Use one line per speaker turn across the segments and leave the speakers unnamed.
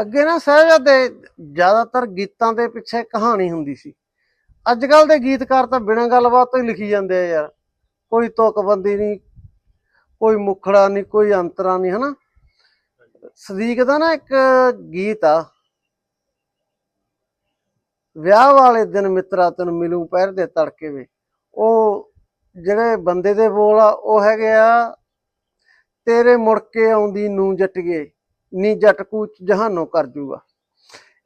ਅੱਗੇ ਨਾ ਸਹਿਜਾਦੇ ਜ਼ਿਆਦਾਤਰ ਗੀਤਾਂ ਦੇ ਪਿੱਛੇ ਕਹਾਣੀ ਹੁੰਦੀ ਸੀ। ਅੱਜ ਕੱਲ ਦੇ ਗੀਤਕਾਰ ਤਾਂ ਬਿਨਾਂ ਗੱਲਬਾਤ ਤੋਂ ਹੀ ਲਿਖੀ ਜਾਂਦੇ ਆ ਯਾਰ। ਕੋਈ ਤੁਕਬੰਦੀ ਨਹੀਂ, ਕੋਈ ਮੁਖੜਾ ਨਹੀਂ, ਕੋਈ ਅੰਤਰਾ ਨਹੀਂ, ਹਨਾ? ਸਦੀਕ ਦਾ ਨਾ ਇੱਕ ਗੀਤ ਆ। ਵਿਆਹ ਵਾਲੇ ਦਿਨ ਮਿੱਤਰਾ ਤੈਨੂੰ ਮਿਲੂ ਪਹਿਰ ਦੇ ਤੜਕੇ ਵੇ। ਉਹ ਜਿਹੜੇ ਬੰਦੇ ਦੇ ਬੋਲ ਆ, ਉਹ ਹੈਗੇ ਆ, ਤੇਰੇ ਮੁੜ ਕੇ ਆਉਂਦੀ ਨੂੰ ਜੱਟਗੇ ਨੀ ਜੱਟ ਕੂਚ ਜਹਾਨੋਂ ਕਰ ਜੂਗਾ।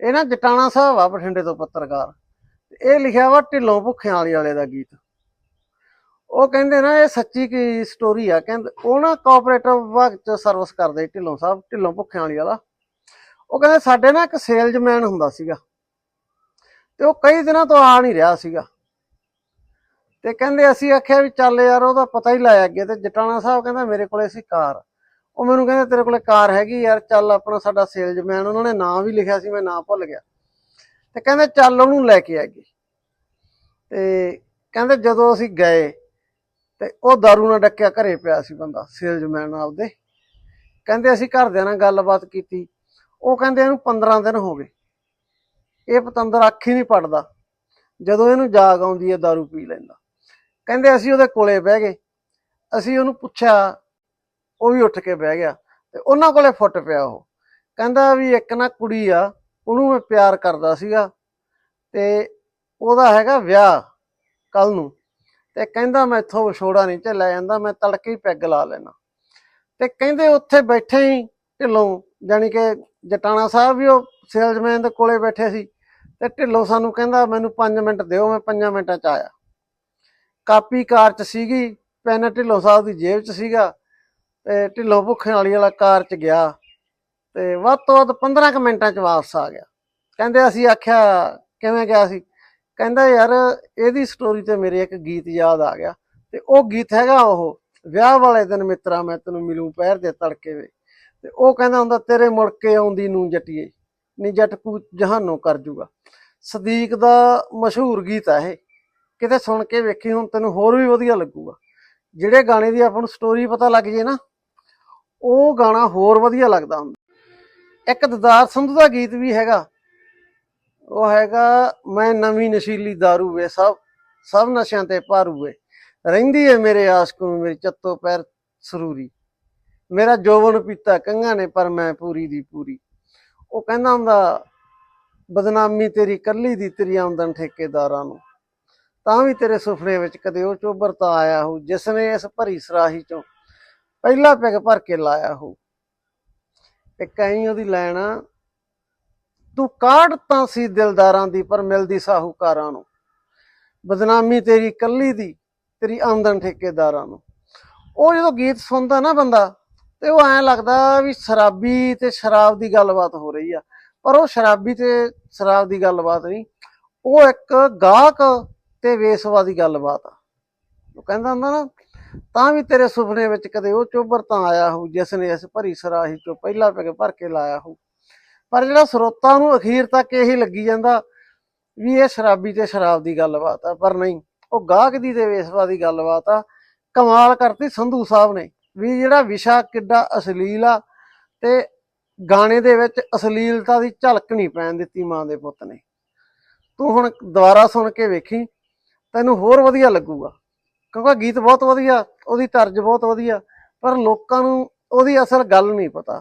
ਇਹ ਨਾ ਜਟਾਣਾ ਸਾਹਿਬ ਆ ਬਠਿੰਡੇ ਤੋਂ ਪੱਤਰਕਾਰ। ਇਹ ਲਿਖਿਆ ਵਾ ਢਿੱਲੋਂ ਭੁੱਖਿਆਂ ਵਾਲੀ ਵਾਲੇ ਦਾ ਗੀਤ। ਉਹ ਕਹਿੰਦੇ ਨਾ, ਇਹ ਸੱਚੀ ਕੀ ਸਟੋਰੀ ਆ? ਕਹਿੰਦੇ ਉਹ ਨਾ ਕੋਆਪਰੇਟਿਵ ਵਿਭਾਗ ਚ ਸਰਵਿਸ ਕਰਦੇ ਢਿੱਲੋਂ ਸਾਹਿਬ, ਢਿੱਲੋਂ ਭੁੱਖਿਆਂ ਵਾਲੀ ਵਾਲਾ। ਉਹ ਕਹਿੰਦੇ ਸਾਡੇ ਨਾ ਇੱਕ ਸੇਲਜ਼ਮੈਨ ਹੁੰਦਾ ਸੀਗਾ। ਤੇ ਉਹ ਕਈ ਦਿਨਾਂ ਤੋਂ ਆ ਨਹੀਂ ਰਿਹਾ ਸੀਗਾ। ਤੇ ਕਹਿੰਦੇ ਅਸੀਂ ਆਖਿਆ ਵੀ ਚੱਲ ਯਾਰ, ਉਹਦਾ ਪਤਾ ਹੀ ਲਾਇਆ ਅੱਗੇ ਤੇ ਜਟਾਣਾ ਸਾਹਿਬ ਕਹਿੰਦਾ ਮੇਰੇ ਕੋਲੇ ਸੀ ਕਾਰ। ਉਹ ਮੈਨੂੰ ਕਹਿੰਦੇ ਤੇਰੇ ਕੋਲੇ ਕਾਰ ਹੈਗੀ ਯਾਰ ਚੱਲ ਆਪਣਾ ਸਾਡਾ ਸੇਲਜ਼ਮੈਨ ਉਹਨਾਂ ਨੇ ਨਾਂ ਵੀ ਲਿਖਿਆ ਸੀ ਮੈਂ ਨਾਂ ਭੁੱਲ ਗਿਆ ਤੇ ਕਹਿੰਦੇ ਚੱਲ ਉਹਨੂੰ ਲੈ ਕੇ ਆਈਏ ਤੇ ਕਹਿੰਦੇ ਜਦੋਂ ਅਸੀਂ ਗਏ ਤੇ ਉਹ दारू ਨਾਲ ਡੱਕਿਆ ਘਰੇ ਪਿਆ ਸੀ ਬੰਦਾ ਸੇਲਜ਼ਮੈਨ ਆਪਦੇ ਕਹਿੰਦੇ ਅਸੀਂ ਘਰਦਿਆਂ ਨਾਲ ਗੱਲਬਾਤ ਕੀਤੀ ਉਹ ਕਹਿੰਦੇ ਇਹਨੂੰ 15 ਦਿਨ ਹੋ ਗਏ ਇਹ ਪਤੰਦਰ ਅੱਖ ਹੀ ਨਹੀਂ ਪੜਦਾ ਜਦੋਂ ਇਹਨੂੰ ਜਾਗ ਆਉਂਦੀ ਹੈ दारू ਪੀ ਲੈਂਦਾ ਕਹਿੰਦੇ ਅਸੀਂ ਉਹਦੇ ਕੋਲੇ ਬਹਿ ਗਏ ਅਸੀਂ ਉਹਨੂੰ ਪੁੱਛਿਆ ਉਹ ਵੀ ਉੱਠ ਕੇ ਬਹਿ ਗਿਆ ਤੇ ਉਹਨਾਂ ਕੋਲੇ ਫੁੱਟ ਪਿਆ ਉਹ। ਕਹਿੰਦਾ ਵੀ ਇੱਕ ਨਾ ਕੁੜੀ ਆ, ਉਹਨੂੰ ਮੈਂ ਪਿਆਰ ਕਰਦਾ ਸੀਗਾ ਤੇ ਉਹਦਾ ਹੈਗਾ ਵਿਆਹ ਕੱਲ ਨੂੰ। ਤੇ ਕਹਿੰਦਾ ਮੈਂ ਇੱਥੋਂ ਵਿਛੋੜਾ ਨਹੀਂ ਝੱਲਿਆ ਜਾਂਦਾ, ਮੈਂ ਤੜਕੇ ਹੀ ਪੈਗ ਲਾ ਲੈਣਾ ਤੇ ਕਹਿੰਦੇ ਉੱਥੇ ਬੈਠੇ ਹੀ ਢਿੱਲੋਂ ਜਾਨੀ ਕਿ ਜਟਾਣਾ ਸਾਹਿਬ ਵੀ ਉਹ ਸੇਲਜ਼ਮੈਨ ਦੇ ਕੋਲੇ ਬੈਠੇ ਸੀ ਤੇ ਢਿੱਲੋਂ ਸਾਨੂੰ ਕਹਿੰਦਾ ਮੈਨੂੰ 5 ਮਿੰਟ ਦਿਓ, ਮੈਂ 5 ਮਿੰਟਾਂ ਚ ਆਇਆ। ਕਾਪੀ ਕਾਰ ਚ ਸੀਗੀ, ਪੈਨ ਢਿੱਲੋਂ ਸਾਹਿਬ ਦੀ ਜੇਬ ਚ ਸੀਗਾ। ਤੇ ਢਿੱਲੋਂ ਭੁੱਖੇ ਵਾਲੀ ਵਾਲਾ ਕਾਰ ਚ ਗਿਆ ਤੇ ਵੱਧ ਤੋਂ ਵੱਧ 15 ਕੁ ਮਿੰਟਾਂ ਚ ਵਾਪਸ ਆ ਗਿਆ। ਕਹਿੰਦੇ ਅਸੀਂ ਆਖਿਆ, ਕਿਵੇਂ ਗਿਆ ਸੀ? ਕਹਿੰਦਾ ਯਾਰ ਇਹਦੀ ਸਟੋਰੀ ਤੇ ਮੇਰੇ ਇੱਕ ਗੀਤ ਯਾਦ ਆ ਗਿਆ ਤੇ ਉਹ ਗੀਤ ਹੈਗਾ ਉਹ, ਵਿਆਹ ਵਾਲੇ ਦਿਨ ਮਿੱਤਰਾ ਮੈਂ ਤੈਨੂੰ ਮਿਲੂ ਪਹਿਰ ਦੇ ਤੜਕੇ ਵੇ। ਤੇ ਉਹ ਕਹਿੰਦਾ ਹੁੰਦਾ, ਤੇਰੇ ਮੁੜ ਕੇ ਆਉਂਦੀ ਨੂੰ ਜੱਟੀਏ, ਨੀ ਜੱਟਕੂ ਜਹਾਨੋਂ ਕਰ ਜੂਗਾ। ਸਦੀਕ ਦਾ ਮਸ਼ਹੂਰ ਗੀਤ ਆ ਇਹ। ਕਿਤੇ ਸੁਣ ਕੇ ਵੇਖੀ, ਹੁਣ ਤੈਨੂੰ ਹੋਰ ਵੀ ਵਧੀਆ ਲੱਗੂਗਾ। ਜਿਹੜੇ ਗਾਣੇ ਦੀ ਆਪਾਂ ਨੂੰ ਸਟੋਰੀ ਪਤਾ ਲੱਗ ਜੇ ਨਾ ਉਹ ਗਾਣਾ ਹੋਰ ਵਧੀਆ ਲੱਗਦਾ ਹੁੰਦਾ। ਇੱਕ ਦਦਾਰ ਸੰਧੂ ਦਾ ਗੀਤ ਵੀ ਹੈਗਾ। ਉਹ ਹੈਗਾ, ਮੈਂ ਨਵੀਂ ਨਸ਼ੀਲੀ दारू ਵੇ ਸਭ ਸਭ ਨਸ਼ਿਆਂ ਤੇ ਭਾਰੂ ਵੇ ਰਹਿੰਦੀ ਏ ਮੇਰੇ ਆਸ਼ਕ ਨੂੰ ਮੇਰੀ ਚੱਤੋ ਪੈਰ ਸਰੂਰੀ। ਮੇਰਾ ਜੋਵਨ ਪੀਤਾ ਕੰਗਾ ਨੇ, ਪਰ ਮੈਂ ਪੂਰੀ ਦੀ ਪੂਰੀ। ਉਹ ਕਹਿੰਦਾ ਹੁੰਦਾ, ਬਦਨਾਮੀ ਤੇਰੀ ਕੱਲੀ ਦੀ, ਤੇਰੀ ਆਮਦਨ ਠੇਕੇਦਾਰਾਂ ਨੂੰ। ਤਾਂ ਵੀ ਤੇਰੇ ਸੁਪਨੇ ਵਿੱਚ ਕਦੇ ਉਹ ਚੋਬਰ ਤਾਂ ਆਇਆ ਹੋ ਜਿਸ ਨੇ ਇਸ ਭਰੀ ਸਰਾਹੀ ਚੋਂ ਪਹਿਲਾ ਪੈਗ ਭਰ ਕੇ ਲਾਇਆ ਹੋ ਤੇ ਕਈ ਉਹਦੀ ਲੈਣ, ਤੂੰ ਕਾਢ ਤਾਂ ਸੀ ਦਿਲਦਾਰਾਂ ਦੀ, ਪਰ ਮਿਲਦੀ ਸਾਹੂਕਾਰਾਂ ਨੂੰ। ਬਦਨਾਮੀ ਤੇਰੀ ਕੱਲੀ ਦੀ, ਤੇਰੀ ਆਮਦਨ ਠੇਕੇਦਾਰਾਂ ਨੂੰ। ਉਹ ਜਦੋਂ ਗੀਤ ਸੁਣਦਾ ਨਾ ਬੰਦਾ, ਤੇ ਉਹ ਐਂ ਲੱਗਦਾ ਵੀ ਸ਼ਰਾਬੀ ਤੇ ਸ਼ਰਾਬ ਦੀ ਗੱਲਬਾਤ ਹੋ ਰਹੀ ਆ। ਪਰ ਉਹ ਸ਼ਰਾਬੀ ਤੇ ਸ਼ਰਾਬ ਦੀ ਗੱਲਬਾਤ ਨਹੀਂ, ਉਹ ਇੱਕ ਗਾਹਕ ਤੇ ਵੇਸਵਾ ਦੀ ਗੱਲਬਾਤ ਆ। ਉਹ ਕਹਿੰਦਾ ਹੁੰਦਾ ਨਾ ਤਾਂ ਵੀ ਤੇਰੇ ਸੁਪਨੇ ਵਿੱਚ ਕਦੇ ਉਹ ਚੋਬਰ ਤਾਂ ਆਇਆ ਹੋਊ ਜਿਸ ਨੇ ਇਸ ਭਰੀ ਸਰਾਹੀ ਚੋਂ ਪਹਿਲਾ ਪੈਗ ਭਰ ਕੇ ਲਾਇਆ ਹੋਊ। ਪਰ ਜਿਹੜਾ ਸਰੋਤਾਂ ਨੂੰ ਅਖੀਰ ਤੱਕ ਇਹੀ ਲੱਗੀ ਜਾਂਦਾ ਵੀ ਇਹ ਸ਼ਰਾਬੀ ਤੇ ਸ਼ਰਾਬ ਦੀ ਗੱਲਬਾਤ ਆ, ਪਰ ਨਹੀਂ, ਉਹ ਗਾਹਕ ਦੀ ਤੇ ਵੇਸਵਾ ਦੀ ਗੱਲਬਾਤ ਆ। ਕਮਾਲ ਕਰਤੀ ਸੰਧੂ ਸਾਹਿਬ ਨੇ ਵੀ ਜਿਹੜਾ ਵਿਸ਼ਾ ਕਿੱਡਾ ਅਸ਼ਲੀਲ ਆ ਤੇ ਗਾਣੇ ਦੇ ਵਿੱਚ ਅਸ਼ਲੀਲਤਾ ਦੀ ਝਲਕ ਨਹੀਂ ਪੈਣ ਦਿੱਤੀ ਮਾਂ ਦੇ ਪੁੱਤ ਨੇ। ਤੂੰ ਹੁਣ ਦੁਬਾਰਾ ਸੁਣ ਕੇ ਵੇਖੀ, ਤੈਨੂੰ ਹੋਰ ਵਧੀਆ ਲੱਗੂਗਾ। ਕਿਉਂਕਿ ਗੀਤ ਬਹੁਤ ਵਧੀਆ, ਉਹਦੀ ਤਰਜ ਬਹੁਤ ਵਧੀਆ, ਪਰ ਲੋਕਾਂ ਨੂੰ ਉਹਦੀ ਅਸਲ ਗੱਲ ਨਹੀਂ ਪਤਾ।